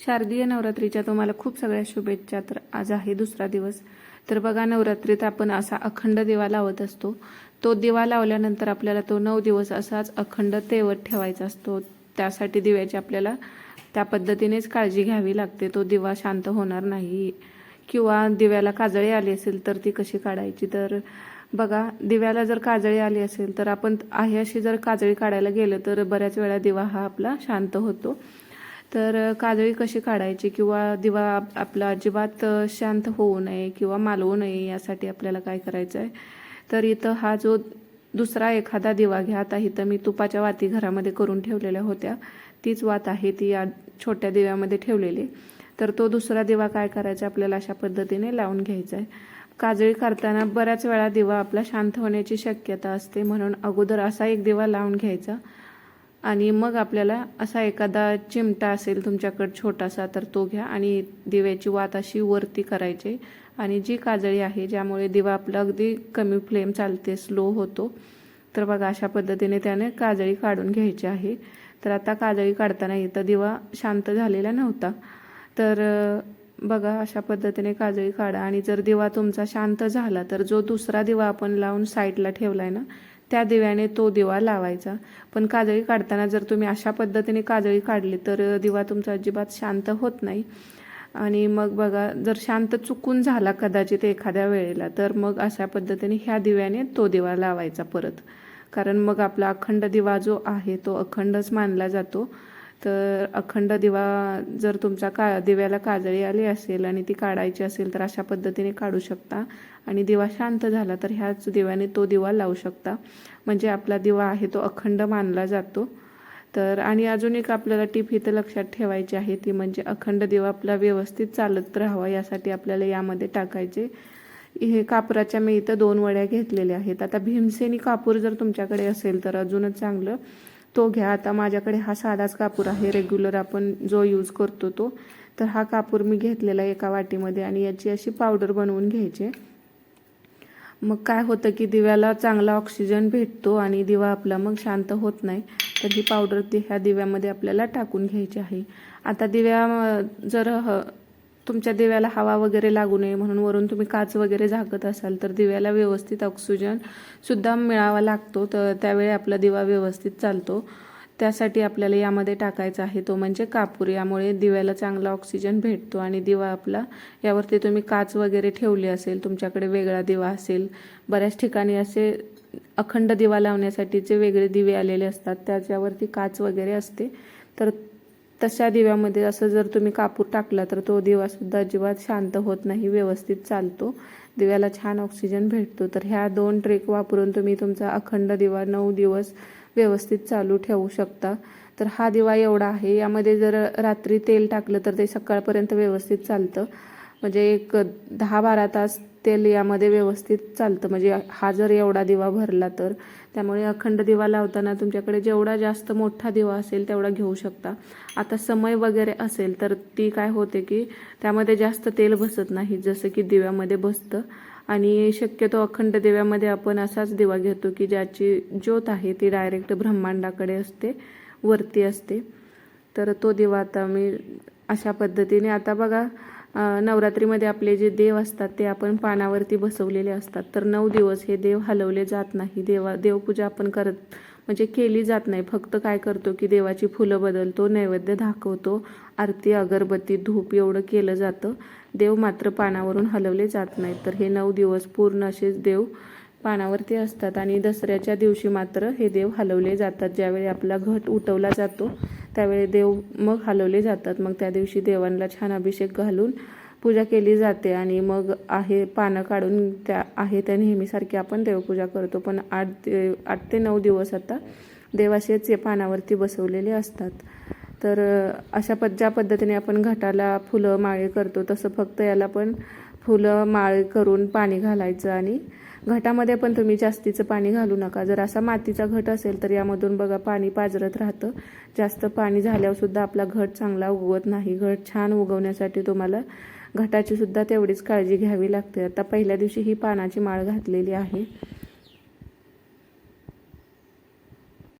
शारदीय नवरात्रीच्या तुम्हाला खूप सगळ्या शुभेच्छा. तर आज आहे दुसरा दिवस. तर बघा नवरात्रीत आपण असा अखंड दिवा लावत असतो. तो दिवा लावल्यानंतर आपल्याला तो नऊ दिवस असाच अखंड तेवत ठेवायचा असतो. त्यासाठी दिव्याची आपल्याला त्या पद्धतीनेच काळजी घ्यावी लागते. तो दिवा शांत होणार नाही. किंवा दिव्याला काजळी आली असेल तर ती कशी काढायची? तर बघा दिव्याला जर काजळी आली असेल तर आपण आहे अशी जर काजळी काढायला गेलं तर बऱ्याच वेळा दिवा हा आपला शांत होतो. तर काजळी कशी काढायची किंवा दिवा आपला अजिबात शांत होऊ नये किंवा मालवू नये यासाठी आपल्याला काय करायचं आहे तर इथं हा जो दुसरा एखादा दिवा घ्या आता इथं मी तुपाच्या वाती घरामध्ये करून ठेवलेल्या होत्या. तीच वात आहे ती या छोट्या दिव्यामध्ये ठेवलेली. तर तो दुसरा दिवा काय करायचा आपल्याला अशा पद्धतीने लावून घ्यायचा आहे काजळी करताना बऱ्याच वेळा दिवा आपला शांत होण्याची शक्यता असते म्हणून अगोदर असा एक दिवा लावून घ्यायचा. आणि मग आपल्याला असा एखादा चिमटा असेल तुमच्याकडे छोटासा तर तो घ्या आणि दिव्याची वात अशी वरती करायची. आणि जी काजळी आहे ज्यामुळे दिवा आपला अगदी कमी फ्लेम चालते स्लो होतो तर बघा अशा पद्धतीने त्याने काजळी काढून घ्यायची आहे. तर आता काजळी काढताना इथं दिवा शांत झालेला नव्हता. तर बघा अशा पद्धतीने काजळी काढा. आणि जर दिवा तुमचा शांत झाला तर जो दुसरा दिवा आपण लावून साईडला आहे ना त्या दिव्याने तो दिवा लावायचा. पण काजळी काढताना जर तुम्ही अशा पद्धतीने काजळी काढली तर दिवा तुमचा अजिबात शांत होत नाही. आणि मग बघा जर शांत चुकून झाला कदाचित एखाद्या वेळेला तर मग अशा पद्धतीने ह्या दिव्याने तो दिवा लावायचा परत. कारण मग आपला अखंड दिवा जो आहे तो अखंडच मानला जातो. तर अखंड दिवा जर तुमचा का दिव्याला काजळी आली असेल आणि ती काढायची असेल तर अशा पद्धतीने काढू शकता. आणि दिवा शांत झाला तर ह्याच दिव्याने तो दिवा लावू शकता. म्हणजे आपला दिवा आहे तो अखंड मानला जातो. तर आणि अजून एक आपल्याला टीप इथं लक्षात ठेवायची आहे ती म्हणजे अखंड दिवा आपला व्यवस्थित चालत राहावा यासाठी आपल्याला यामध्ये टाकायचे. हे कापराच्या मी इथं दोन वड्या घेतलेल्या आहेत. आता भीमसेनी कापूर जर तुमच्याकडे असेल तर अजूनच चांगलं. तो घ्या. आता माझ्याकडे हा साधाच कापूर आहे रेग्युलर आपण जो यूज करतो तो. तर हा कापूर मी घेतलेला एका वाटीमध्ये आणि याची अशी पावडर बनवून घ्यायची. मग काय होतं की दिव्याला चांगला ऑक्सिजन भेटतो आणि दिवा आपला मग शांत होत नाही. तर ही पावडर ती ह्या दिव्यामध्ये आपल्याला टाकून घ्यायची आहे. आता दिव्या जर ह- तुमच्या दिव्याला हवा वगैरे लागू नये म्हणून वरून तुम्ही काच वगैरे झाकत असाल तर दिव्याला व्यवस्थित ऑक्सिजन सुद्धा मिळावा लागतो. तर त्यावेळी आपला दिवा व्यवस्थित चालतो. त्यासाठी आपल्याला यामध्ये टाकायचा आहे तो म्हणजे कापूर. यामुळे दिव्याला चांगला ऑक्सिजन भेटतो आणि दिवा आपला यावरती तुम्ही काच वगैरे ठेवली असेल तुमच्याकडे वेगळा दिवा असेल बऱ्याच ठिकाणी असे अखंड दिवा लावण्यासाठीचे वेगळे दिवे आलेले असतात त्याच्यावरती काच वगैरे असते. तर तशा दिव्यामध्ये असं जर तुम्ही कापूर टाकला तर तो दिवासुद्धा अजिबात शांत होत नाही व्यवस्थित चालतो. दिव्याला छान ऑक्सिजन भेटतो. तर ह्या दोन ट्रेक वापरून तुम्ही तुमचा अखंड दिवा नऊ दिवस व्यवस्थित चालू ठेवू शकता. तर हा दिवा एवढा आहे. यामध्ये जर रात्री तेल टाकलं तर ते सकाळपर्यंत व्यवस्थित चालतं. म्हणजे एक दहा बारा तास तेल यामध्ये व्यवस्थित चालतं. म्हणजे हा जर एवढा दिवा भरला तर. त्यामुळे अखंड दिवा लावताना तुमच्याकडे जेवढा जास्त मोठा दिवा असेल तेवढा घेऊ शकता. आता समय वगैरे असेल तर ती काय होते की त्यामध्ये जास्त तेल बसत नाही जसं की दिव्यामध्ये बसतं. आणि शक्यतो अखंड दिव्यामध्ये आपण असाच दिवा घेतो की ज्याची ज्योत आहे ती डायरेक्ट ब्रह्मांडाकडे असते वरती असते. तर तो दिवा आता मी अशा पद्धतीने आता बघा नवरात्रीमध्ये आपले जे देव असतात ते आपण पानावरती बसवलेले असतात. तर नऊ दिवस हे देव हलवले जात नाही. देवा देवपूजा आपण करत म्हणजे केली जात नाही. फक्त काय करतो की देवाची फुलं बदलतो नैवेद्य दाखवतो आरती अगरबत्ती धूप एवढं केलं जातं. देव मात्र पानावरून हलवले जात नाही तर हे नऊ दिवस पूर्ण असेच देव पानावरती असतात आणि दसऱ्याच्या दिवशी मात्र हे देव हलवले जातात. ज्यावेळी आपला घट उठवला जातो त्यावेळी देव मग हलवले जातात. मग त्या दिवशी देवांना छान अभिषेक घालून पूजा केली जाते आणि मग आहे पानं काढून त्या आहे त्या नेहमीसारखी आपण देवपूजा करतो. पण आठ दे आठ ते नऊ दिवस आता देवाशेच हे पानावरती बसवलेले असतात. तर अशा पद ज्या पद्धतीने आपण घटाला फुलं माळे करतो तसं फक्त याला पण फुलं माळे करून पाणी घालायचं आणि घटामध्ये पण तुम्ही जास्तीचं पाणी घालू नका. जर असा मातीचा घट असेल तर यामधून बघा पाणी पाजरत राहतं. जास्त पाणी झाल्यावरसुद्धा आपला घट चांगला उगवत नाही. घट छान उगवण्यासाठी तुम्हाला घटाची सुद्धा तेवढीच काळजी घ्यावी लागते. आता पहिल्या दिवशी ही पानाची माळ घातलेली आहे.